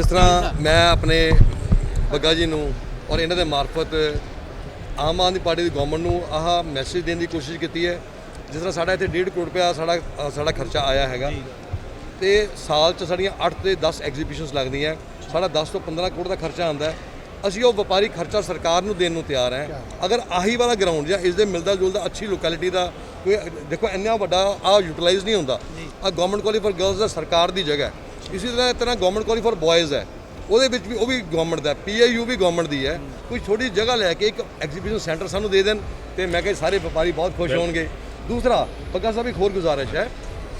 ਜਿਸ ਤਰ੍ਹਾਂ ਮੈਂ ਆਪਣੇ ਬੱਗਾ ਜੀ ਨੂੰ ਔਰ ਇਹਨਾਂ ਦੇ ਮਾਰਫਤ ਆਮ ਆਦਮੀ ਪਾਰਟੀ ਦੀ ਗਵਰਨਮੈਂਟ ਨੂੰ ਆਹ ਮੈਸੇਜ ਦੇਣ ਦੀ ਕੋਸ਼ਿਸ਼ ਕੀਤੀ ਹੈ। ਜਿਸ ਤਰ੍ਹਾਂ ਸਾਡਾ ਇੱਥੇ 1.5 ਕਰੋੜ ਰੁਪਇਆ ਸਾਡਾ ਸਾਡਾ ਖਰਚਾ ਆਇਆ ਹੈਗਾ। ਤੇ ਸਾਲ 'ਚ ਸਾਡੀਆਂ 8 ਤੇ 10 ਐਗਜ਼ੀਬਿਸ਼ਨਸ ਲੱਗਦੀਆਂ ਸਾਡਾ 10 ਤੋਂ 15 ਕਰੋੜ ਦਾ ਖਰਚਾ ਆਉਂਦਾ ਹੈ। ਅਸੀਂ ਉਹ ਵਪਾਰੀ ਖਰਚਾ ਸਰਕਾਰ ਨੂੰ ਦੇਣ ਨੂੰ ਤਿਆਰ ਹੈ। ਅਗਰ ਆਹੀ ਵਾਲਾ ਗਰਾਊਂਡ ਜਾਂ ਇਸ ਦੇ ਮਿਲਦਾ ਜੁਲਦਾ ਅੱਛੀ ਲੋਕੈਲਿਟੀ ਦਾ ਕੋਈ ਦੇਖੋ ਇੰਨਾ ਵੱਡਾ ਆ ਯੂਟਿਲਾਈਜ਼ ਨਹੀਂ ਹੁੰਦਾ। ਆ ਗਵਰਨਮੈਂਟ ਕਾਲਜ ਫॉर ਗਰਲਸ ਦਾ ਸਰਕਾਰ ਦੀ ਜਗ੍ਹਾ ਹੈ। ਇਸੇ ਤਰ੍ਹਾਂ ਤਰ੍ਹਾਂ ਗਵਰਨਮੈਂਟ ਕਾਲਜ ਫॉर ਬॉयਜ਼ ਹੈ। ਉਹਦੇ ਵਿੱਚ ਵੀ ਉਹ ਵੀ ਗਵਰਨਮੈਂਟ ਦਾ ਪੀਆਈਯੂ ਵੀ ਗਵਰਨਮੈਂਟ ਦੀ ਹੈ। ਕੋਈ ਛੋਟੀ ਜਗ੍ਹਾ ਲੈ ਕੇ ਇੱਕ ਐਗਜ਼ੀਬਿਸ਼ਨ ਸੈਂਟਰ ਸਾਨੂੰ ਦੇ ਦੇਣ ਤੇ ਮੈਂ ਕਿਹਾ ਸਾਰੇ ਵਪਾਰੀ ਬਹੁਤ ਖੁਸ਼ ਹੋਣਗੇ। ਦੂਸਰਾ ਬੱਗਾ ਸਾਹਿਬ ਇੱਕ ਹੋਰ ਗੁਜ਼ਾਰਿਸ਼ ਹੈ।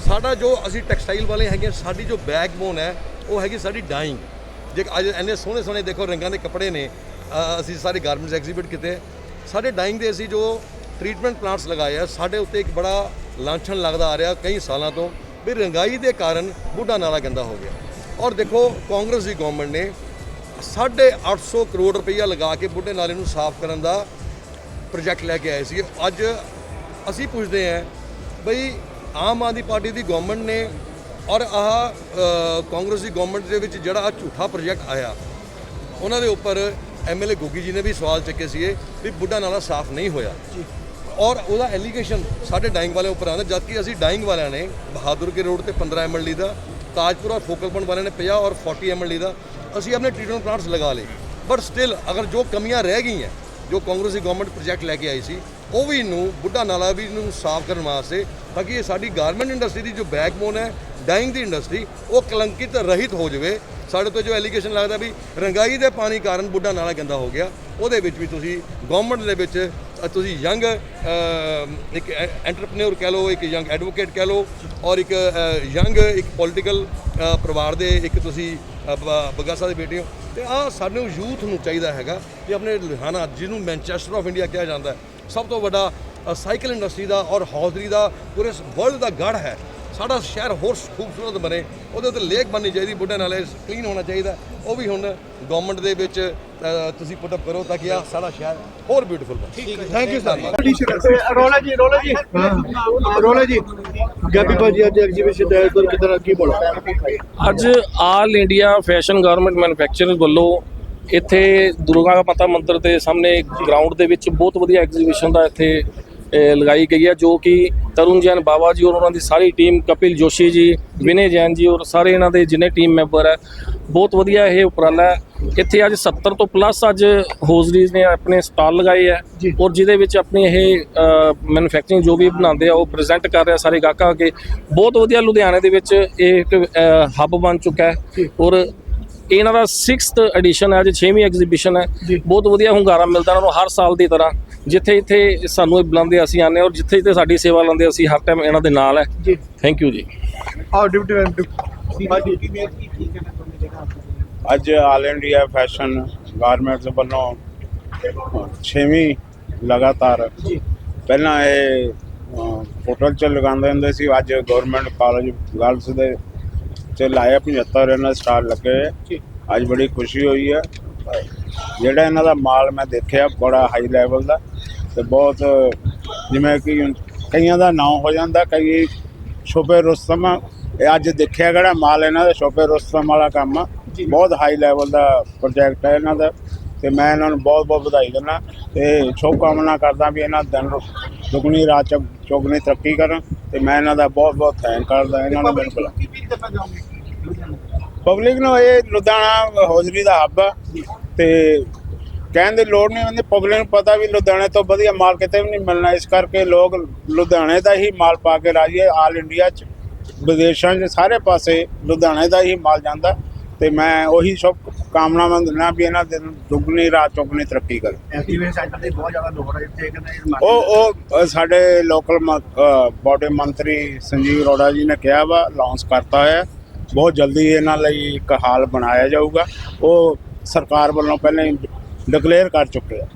ਸਾਡਾ ਜੋ ਅਸੀਂ ਟੈਕਸਟਾਈਲ ਵਾਲੇ ਹੈਗੇ ਸਾਡੀ ਜੋ ਬੈਕਬੋਨ ਹੈ ਉਹ ਹੈਗੀ ਸਾਡੀ ਡਾਈਂਗ ਜੇ ਅੱਜ ਇੰਨੇ ਸੋਹਣੇ ਸੋਹਣੇ ਦੇਖੋ ਰੰਗਾਂ ਦੇ ਕੱਪੜੇ ਨੇ ਅਸੀਂ ਸਾਰੇ ਗਾਰਮੈਂਟਸ ਐਗਜ਼ੀਬਿਟ ਕੀਤੇ। ਸਾਡੇ ਡਾਈਂਗ ਦੇ ਅਸੀਂ ਜੋ ਟ੍ਰੀਟਮੈਂਟ ਪਲਾਂਟਸ ਲਗਾਏ ਆ ਸਾਡੇ ਉੱਤੇ ਇੱਕ ਬੜਾ ਲਾਂਛਣ ਲੱਗਦਾ ਆ ਰਿਹਾ ਕਈ ਸਾਲਾਂ ਤੋਂ। ਵੀ ਰੰਗਾਈ ਦੇ ਕਾਰਨ ਬੁੱਢਾ ਨਾਲਾ ਗੰਦਾ ਹੋ ਗਿਆ। ਔਰ ਦੇਖੋ, ਕਾਂਗਰਸ ਦੀ ਗਵਰਨਮੈਂਟ ਨੇ 850 ਕਰੋੜ ਰੁਪਈਆ ਲਗਾ ਕੇ ਬੁੱਢੇ ਨਾਲੇ ਨੂੰ ਸਾਫ਼ ਕਰਨ ਦਾ ਪ੍ਰੋਜੈਕਟ ਲੈ ਕੇ ਆਏ ਸੀ ਅੱਜ ਅਸੀਂ ਪੁੱਛਦੇ ਹਾਂ ਬਈ, ਆਮ ਆਦਮੀ ਪਾਰਟੀ ਦੀ ਗਵਰਨਮੈਂਟ ਨੇ ਔਰ ਆਹ ਕਾਂਗਰਸ ਦੀ ਗਵਰਨਮੈਂਟ ਦੇ ਵਿੱਚ ਜਿਹੜਾ ਆਹ ਝੂਠਾ ਪ੍ਰੋਜੈਕਟ ਆਇਆ, ਉਹਨਾਂ ਦੇ ਉੱਪਰ ਐਮਐਲਏ ਗੋਗੀ ਜੀ ਨੇ ਵੀ ਸਵਾਲ ਚੱਕੇ ਸੀਗੇ ਵੀ ਬੁੱਢਾ ਨਾਲਾ ਸਾਫ਼ ਨਹੀਂ ਹੋਇਆ। ਔਰ ਉਹਦਾ ਐਲੀਗੇਸ਼ਨ ਸਾਡੇ ਡਾਈਂਗ ਵਾਲਿਆਂ ਉੱਪਰ ਆਉਂਦਾ, ਜਦਕਿ ਅਸੀਂ ਡਾਈਂਗ ਵਾਲਿਆਂ ਨੇ ਬਹਾਦਰ ਕੇ ਰੋਡ ਤੇ 15 ਐਮਐਲਡੀ ਦਾ, ਤਾਜਪੁਰ ਔਰ ਫੋਕਲ ਪੁਆਇੰਟ ਵਾਲਿਆਂ ਨੇ 50 ਔਰ 40 ਐਮਐਲਡੀ ਦਾ, ਅਸੀਂ ਆਪਣੇ ਟ੍ਰੀਟਮੈਂਟ ਪਲਾਂਟਸ ਲਗਾ ਲਏ। ਬਟ ਸਟਿਲ ਅਗਰ ਜੋ ਕਮੀਆਂ ਰਹਿ ਗਈਆਂ, ਜੋ ਕਾਂਗਰਸ ਦੀ ਗਵਰਨਮੈਂਟ ਪ੍ਰੋਜੈਕਟ ਲੈ ਕੇ ਆਈ ਸੀ, ਉਹ ਵੀ ਨੂੰ, ਬੁੱਢਾ ਨਾਲਾ ਵੀ ਨੂੰ ਸਾਫ਼ ਕਰਨ ਵਾਸਤੇ ਤਾਂ ਕਿ ਇਹ ਸਾਡੀ ਗਾਰਮੈਂਟ ਇੰਡਸਟਰੀ ਦੀ ਜੋ ਬੈਕਬੋਨ ਹੈ ਡਾਈਂਗ ਦੀ ਇੰਡਸਟਰੀ ਉਹ ਕਲੰਕਿਤ ਰਹਿਤ ਹੋ ਜਾਵੇ। ਸਾਡੇ ਤੋਂ ਜੋ ਐਲੀਗੇਸ਼ਨ ਲੱਗਦਾ ਵੀ ਰੰਗਾਈ ਦੇ ਪਾਣੀ ਕਾਰਨ ਬੁੱਢਾ ਨਾਲਾ ਗੰਦਾ ਹੋ ਗਿਆ, ਉਹਦੇ ਵਿੱਚ ਵੀ ਤੁਸੀਂ ਗਵਰਨਮੈਂਟ ਦੇ ਵਿੱਚ ਤੁਸੀਂ ਯੰਗ ਇੱਕ ਐਂਟਰਪ੍ਰੈਨਿਓਰ ਕਹਿ ਲਓ ਇੱਕ ਯੰਗ ਐਡਵੋਕੇਟ ਕਹਿ ਲਓ ਔਰ ਇੱਕ ਯੰਗ ਇੱਕ ਪੋਲੀਟੀਕਲ ਪਰਿਵਾਰ ਦੇ ਇੱਕ ਤੁਸੀਂ ਅ, ਬੱਗਾ ਸਾਹਿਬ ਦੇ ਬੇਟੇ ਹੋ। ਤੇ ਆ ਸਾਨੂੰ ਯੂਥ ਨੂੰ ਚਾਹੀਦਾ ਹੈਗਾ ਕਿ ਆਪਣੇ ਲੁਧਿਆਣਾ ਜਿਹਨੂੰ ਮੈਨਚੈਸਟਰ ਆਫ ਇੰਡੀਆ ਕਿਹਾ ਜਾਂਦਾ ਸਭ ਤੋਂ ਵੱਡਾ ਸਾਈਕਲ ਇੰਡਸਟਰੀ ਦਾ ਔਰ ਹੌਜ਼ਰੀ ਦਾ ਪੂਰੇ ਵਰਲਡ ਦਾ ਗੜ ਹੈ। ਸਾਡਾ ਸ਼ਹਿਰ ਹੋਰ ਖੂਬਸੂਰਤ ਬਣੇ। ਉਹਦੇ ਉੱਤੇ ਲੇਕ ਬਣਨੀ ਚਾਹੀਦੀ ਬੁੱਢੇ ਨਾਲੇ ਕਲੀਨ ਹੋਣਾ ਚਾਹੀਦਾ। ਉਹ ਵੀ ਹੁਣ ਗਵਰਨਮੈਂਟ ਦੇ ਵਿੱਚ ਤੁਸੀਂ ਪੁੱਟ ਅਪ ਕਰੋ ਤਾਂ ਕਿ ਆ ਸਾਡਾ ਸ਼ਹਿਰ ਹੋਰ ਬਿਊਟੀਫੁਲ ਬਣੇ। ਥੈਂਕ ਯੂ ਸਰ ਰੋਲਾ ਜੀ ਰੋਲਾ ਜੀ। ਰੋਲਾ ਜੀ ਗੱਬੀ ਭਾਜੀ ਅੱਜ ਐਗਜ਼ੀਬਿਸ਼ਨ ਦਾ ਇਧਰ ਕਿਧਰ ਕੀ ਬੋਲੋ? ਅੱਜ all India fashion garment manufacturer ਵੱਲੋਂ ਇੱਥੇ ਦੁਰਗਾ ਮਾਤਾ ਮੰਦਿਰ ਦੇ ਸਾਹਮਣੇ ਗਰਾਊਂਡ ਦੇ ਵਿੱਚ ਬਹੁਤ ਵਧੀਆ ਐਗਜ਼ੀਬਿਸ਼ਨ ਦਾ ਇੱਥੇ ਲਗਾਈ ਗਈ ਹੈ ਜੋ ਕਿ ਤਰੁਣ ਜੈਨ ਬਾਬਾ ਜੀ ਔਰ ਉਹਨਾਂ ਦੀ ਸਾਰੀ ਟੀਮ ਕਪਿਲ ਜੋਸ਼ੀ ਜੀ ਵਿਨੇ ਜੈਨ ਜੀ ਔਰ ਸਾਰੇ ਇਹਨਾਂ ਦੇ ਜਿੰਨੇ ਟੀਮ ਮੈਂਬਰ ਹੈ ਬਹੁਤ ਵਧੀਆ ਇਹ ਉਪਰਾਲਾ ਹੈ। ਇੱਥੇ ਅੱਜ 70 ਤੋਂ ਪਲੱਸ ਅੱਜ ਹੋਜ਼ਰੀਜ਼ ਨੇ ਆਪਣੇ ਸਟਾਲ ਲਗਾਏ ਹੈ ਔਰ ਜਿਹਦੇ ਵਿੱਚ ਆਪਣੀ ਇਹ ਮੈਨੂਫੈਕਚਰਿੰਗ ਜੋ ਵੀ ਬਣਾਉਂਦੇ ਆ ਉਹ ਪ੍ਰੈਜ਼ੈਂਟ ਕਰ ਰਿਹਾ ਸਾਰੇ ਗਾਹਕਾਂ ਅੱਗੇ। ਬਹੁਤ ਵਧੀਆ ਲੁਧਿਆਣੇ ਦੇ ਵਿੱਚ ਇਹ ਇੱਕ ਹੱਬ ਬਣ ਚੁੱਕਾ ਹੈ ਔਰ ਇਹਨਾਂ ਦਾ 6th ਐਡੀਸ਼ਨ ਹੈ ਅੱਜ 6ਵੀਂ ਐਗਜ਼ੀਬਿਸ਼ਨ ਹੈ। ਬਹੁਤ ਵਧੀਆ ਹੁੰਗਾਰਾ ਮਿਲਦਾ ਇਹਨਾਂ ਨੂੰ ਹਰ ਸਾਲ ਦੀ ਤਰ੍ਹਾਂ। ਜਿੱਥੇ ਇੱਥੇ ਸਾਨੂੰ ਇਹ ਬੁਲਾਉਂਦੇ ਅਸੀਂ ਆਨੇ ਔਰ ਜਿੱਥੇ ਜਿੱਥੇ ਸਾਡੀ ਸੇਵਾ ਲਾਉਂਦੇ ਅਸੀਂ ਹਰ ਟਾਈਮ ਇਹਨਾਂ ਦੇ ਨਾਲ ਹੈ। ਜੀ। ਥੈਂਕ ਯੂ ਜੀ। ਆਓ ਡਿਪਟੀ ਮੈਮ ਅੱਜ ਆਲ ਇੰਡੀਆ ਫੈਸ਼ਨ ਗਾਰਮੈਂਟਸ ਵੱਲੋਂ 6ਵੀਂ ਲਗਾਤਾਰ ਪਹਿਲਾਂ ਇਹ ਹੋਟਲ ਚ ਲਗਾਉਂਦੇ ਹੁੰਦੇ ਸੀ ਅੱਜ ਗਵਰਨਮੈਂਟ ਕਾਲਜ ਗਰਲਸ ਦੇ ਚ ਲਾਇਆ 75 ਇਹਨਾਂ ਸਟਾਲ ਲੱਗੇ। ਅੱਜ ਬੜੀ ਖੁਸ਼ੀ ਹੋਈ ਹੈ। ਜਿਹੜਾ ਇਹਨਾਂ ਦਾ ਮਾਲ ਮੈਂ ਦੇਖਿਆ ਬੜਾ ਹਾਈ ਲੈਵਲ ਦਾ। ਤੇ ਬਹੁਤ ਜਿਵੇਂ ਕਿ ਕਈਆਂ ਦਾ ਨਾਮ ਹੋ ਜਾਂਦਾ ਕਈ ਸ਼ੋਭੇ ਰੁਸਤਮ ਅੱਜ ਦੇਖਿਆ ਕਿਹੜਾ ਮਾਲ ਇਹਨਾਂ ਦਾ ਸ਼ੋਭੇ ਰੁਸਤਮ ਵਾਲਾ ਕੰਮ ਆ। ਬਹੁਤ ਹਾਈ ਲੈਵਲ ਦਾ ਪ੍ਰੋਜੈਕਟ ਹੈ ਇਹਨਾਂ ਦਾ ਤੇ ਮੈਂ ਇਹਨਾਂ ਨੂੰ ਬਹੁਤ ਬਹੁਤ ਵਧਾਈ ਦਿੰਦਾ। ਤੇ ਸ਼ੁਭ ਕਾਮਨਾ ਕਰਦਾ ਵੀ ਇਹਨਾਂ ਦਿਨ ਦੁਗਣੀ ਰਾਤ ਚ ਚੌਗਣੀ ਤਰੱਕੀ ਕਰਨ ਤੇ ਮੈਂ ਇਹਨਾਂ ਦਾ ਬਹੁਤ ਬਹੁਤ ਥੈਂਕ ਕਰਦਾ ਇਹਨਾਂ ਨੂੰ ਬਿਲਕੁਲ। ਪਬਲਿਕ ਨੂੰ ਇਹ ਲੁਧਿਆਣਾ ਹੌਜ਼ਰੀ ਦਾ ਹੱਬ ਆ। ਤੇ ਕਹਿਣ ਦੀ ਲੋੜ ਨਹੀਂ ਹੁੰਦੀ ਪਬਲਿਕ ਨੂੰ ਪਤਾ ਵੀ ਲੁਧਿਆਣੇ ਤੋਂ ਵਧੀਆ ਮਾਲ ਕਿਤੇ ਵੀ ਨਹੀਂ ਮਿਲਣਾ ਇਸ ਕਰਕੇ ਲੋਕ ਲੁਧਿਆਣੇ ਦਾ ਹੀ ਮਾਲ ਪਾ ਕੇ ਰਾਜੀ ਹੈ ਆਲ ਇੰਡੀਆ ਚ ਵਿਦੇਸ਼ਾਂ 'ਚ ਸਾਰੇ ਪਾਸੇ ਲੁਧਿਆਣੇ ਦਾ ਹੀ ਮਾਲ ਜਾਂਦਾ ਤੇ ਮੈਂ ਉਹੀ ਸ਼ੁਭ ਕਾਮਨਾਵਾਂ ਦਿੰਦਾ ਵੀ ਇਹਨਾਂ ਦਿਨ ਦੁੱਗਣੀ ਰਾਤ ਚੌਗਣੀ ਤਰੱਕੀ ਕਰਨ ਐਗਜ਼ੀਬਿਸ਼ਨ ਸੈਂਟਰ ਦੀ ਬਹੁਤ ਜ਼ਿਆਦਾ ਲੋੜ ਹੈ ਇੱਥੇ ਕਹਿੰਦੇ ਉਹ ਉਹ ਸਾਡੇ ਲੋਕਲ ਬੋਡੀ ਮੰਤਰੀ ਸੰਜੀਵ ਅਰੋੜਾ ਜੀ ਨੇ ਕਿਹਾ ਵਾ ਲਾਂਚ ਕਰਤਾ ਹੋਇਆ ਬਹੁਤ ਜਲਦੀ ਇਹਨਾਂ ਲਈ ਇੱਕ ਹਾਲ ਬਣਾਇਆ ਜਾਊਗਾ। ਉਹ ਸਰਕਾਰ ਵੱਲੋਂ ਪਹਿਲਾਂ ਹੀ ਡਿਕਲੇਅਰ ਕਰ ਚੁੱਕੇ ਆ।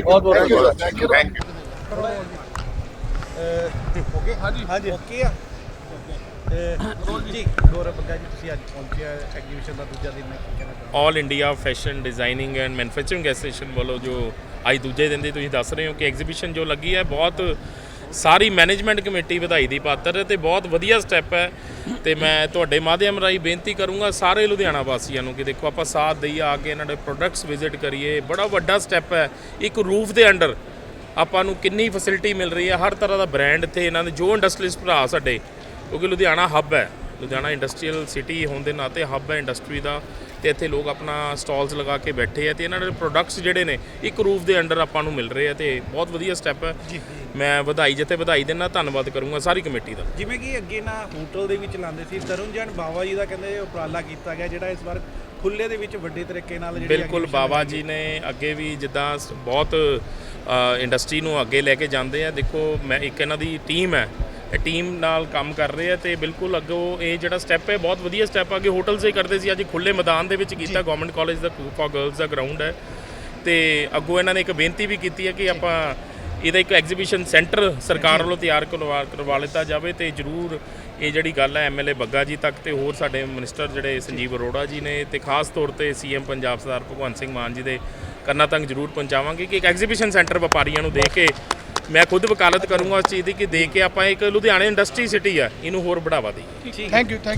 ਬਹੁਤ ਬਹੁਤ ਥੈਂਕ ਯੂ ਓਕੇ ਹਾਂਜੀ ਹਾਂਜੀ। ਓਕੇ ਆ। ਜੀ ਗੌਰਵ ਬੱਗਾ ਜੀ ਤੁਸੀਂ ਅੱਜ ਪਹੁੰਚੇ ਐਗਜੀਬਿਸ਼ਨ ਦਾ ਦੂਜਾ ਦਿਨ ਹੈ ਕੀ ਕਹਿਣਾ ਚਾਹੁੰਦੇ? All India fashion designing and manufacturing association ਵੱਲੋਂ ਜੋ ਅੱਜ ਦੂਜੇ ਦਿਨ ਦੀ ਤੁਸੀਂ ਦੱਸ ਰਹੇ ਹੋ ਕਿ ਐਗਜ਼ੀਬਿਸ਼ਨ ਜੋ ਲੱਗੀ ਹੈ ਬਹੁਤ ਸਾਰੀ ਮੈਨੇਜਮੈਂਟ ਕਮੇਟੀ ਵਧਾਈ ਦੀ ਪਾਤਰ ਹੈ ਤੇ ਬਹੁਤ ਵਧੀਆ ਸਟੈਪ ਹੈ ਤੇ ਮੈਂ ਤੁਹਾਡੇ ਮਾਧਿਅਮ ਰਾਹੀਂ ਬੇਨਤੀ ਕਰੂੰਗਾ ਸਾਰੇ ਲੁਧਿਆਣਾ ਵਾਸੀਆਂ ਨੂੰ ਕਿ ਦੇਖੋ ਆਪਾਂ ਸਾਥ ਦਈਏ, ਆ ਕੇ ਇਹਨਾਂ ਦੇ ਪ੍ਰੋਡਕਟਸ ਵਿਜ਼ਿਟ ਕਰੀਏ। ਬੜਾ ਵੱਡਾ ਸਟੈਪ ਹੈ। ਇੱਕ ਰੂਫ ਦੇ ਅੰਡਰ ਆਪਾਂ ਨੂੰ ਕਿੰਨੀ ਫੈਸਿਲਿਟੀ ਮਿਲ ਰਹੀ ਹੈ। ਹਰ ਤਰ੍ਹਾਂ ਦਾ ਬ੍ਰਾਂਡ ਇੱਥੇ ਇਹਨਾਂ ਦੇ, ਜੋ ਇੰਡਸਟਰੀਜ਼ ਭਰਾ ਸਾਡੇ, ਕਿਉਂਕਿ ਲੁਧਿਆਣਾ ਹੱਬ ਹੈ। ਲੁਧਿਆਣਾ ਇੰਡਸਟਰੀਅਲ ਸਿਟੀ ਹੋਣ ਦੇ ਨਾਤੇ ਹੱਬ ਹੈ ਇੰਡਸਟਰੀ ਦਾ ਤੇ ਇੱਥੇ ਲੋਕ ਆਪਣਾ ਸਟਾਲਸ ਲਗਾ ਕੇ ਬੈਠੇ ਆ ਤੇ ਇਹਨਾਂ ਦੇ ਪ੍ਰੋਡਕਟਸ ਜਿਹੜੇ ਨੇ ਇੱਕ ਰੂਫ ਦੇ ਅੰਡਰ ਆਪਾਂ ਨੂੰ ਮਿਲ ਰਹੇ ਆ ਤੇ ਬਹੁਤ ਵਧੀਆ ਸਟੈਪ ਹੈ। ਮੈਂ ਵਧਾਈ ਜਿੱਥੇ ਵਧਾਈ ਦੇਣਾ ਧੰਨਵਾਦ ਕਰੂੰਗਾ ਸਾਰੀ ਕਮੇਟੀ ਦਾ। ਜਿਵੇਂ ਕਿ ਅੱਗੇ ਨਾ ਹੋਟਲ ਦੇ ਵਿੱਚ ਲਾਉਂਦੇ ਸੀ ਤਰੁਣ ਜਨ ਬਾਵਾ ਜੀ ਦਾ ਕਹਿੰਦੇ ਉਪਰਾਲਾ ਕੀਤਾ ਗਿਆ ਜਿਹੜਾ ਇਸ ਵਾਰ ਖੁੱਲੇ ਦੇ ਵਿੱਚ ਵੱਡੇ ਤਰੀਕੇ ਨਾਲ ਜਿਹੜੀ ਬਿਲਕੁਲ ਬਾਬਾ। ਜੀ ਨੇ ਅੱਗੇ ਵੀ ਜਿੱਦਾਂ ਬਹੁਤ ਇੰਡਸਟਰੀ ਨੂੰ ਅੱਗੇ ਲੈ ਕੇ ਜਾਂਦੇ ਆ। ਦੇਖੋ ਮੈਂ ਇੱਕ ਇਹਨਾਂ ਦੀ ਟੀਮ ਹੈ। ਟੀਮ ਨਾਲ ਕੰਮ ਕਰ ਰਹੇ ਆ ਤੇ ਬਿਲਕੁਲ ਅੱਗੋਂ ਇਹ ਜਿਹੜਾ ਸਟੈਪ ਹੈ ਬਹੁਤ ਵਧੀਆ ਸਟੈਪ ਆ। ਅੱਗੇ ਹੋਟਲ ਹੀ ਕਰਦੇ ਸੀ ਅੱਜ ਖੁੱਲੇ ਮੈਦਾਨ ਦੇ ਵਿੱਚ ਕੀਤਾ ਗਵਰਨਮੈਂਟ ਕਾਲਜ ਦਾ ਫॉर ਗਰਲਸ ਦਾ ਗਰਾਊਂਡ ਹੈ। ਤੇ ਅੱਗੋਂ ਇਹਨਾਂ ਨੇ ਇੱਕ ਬੇਨਤੀ ਵੀ ਕੀਤੀ ਹੈ ਕਿ ਆਪਾਂ ਇਹਦਾ ਇੱਕ ਐਗਜ਼ੀਬਿਸ਼ਨ ਸੈਂਟਰ ਸਰਕਾਰ ਵੱਲੋਂ ਤਿਆਰ ਕਰਵਾ ਕਰਵਾ ਲਿੱਤਾ ਜਾਵੇ ਤੇ ਜਰੂਰ ਇਹ ਜਿਹੜੀ ਗੱਲ ਹੈ ਐਮਐਲਏ ਬੱਗਾ ਜੀ ਤੱਕ ਤੇ ਹੋਰ ਸਾਡੇ ਮਿਨਿਸਟਰ ਜਿਹੜੇ ਸੰਜੀਵ ਅਰੋੜਾ ਜੀ ਨੇ ਤੇ ਖਾਸ ਤੌਰ ਤੇ ਸੀਐਮ ਪੰਜਾਬ ਸਰਦਾਰ ਭਗਵੰਤ ਸਿੰਘ ਮਾਨ ਜੀ ਦੇ ਕੰਨਾਂ ਤੱਕ ਜਰੂਰ ਪਹੁੰਚਾਵਾਂਗੇ ਕਿ ਇੱਕ ਐਗਜ਼ੀਬਿਸ਼ਨ ਸੈਂਟਰ ਵਪਾਰੀਆਂ ਨੂੰ ਦੇ ਕੇ ਮੈਂ ਖੁਦ ਵਕਾਲਤ ਕਰੂੰਗਾ ਇਸ ਚੀਜ਼ ਦੀ ਕਿ ਦੇ ਕੇ ਆਪਾਂ ਇੱਕ ਲੁਧਿਆਣੇ ਇੰਡਸਟਰੀ ਸਿਟੀ ਆ, ਇਹਨੂੰ ਹੋਰ ਬੜਾਵਾ ਦੇਈਏ। Thank you thank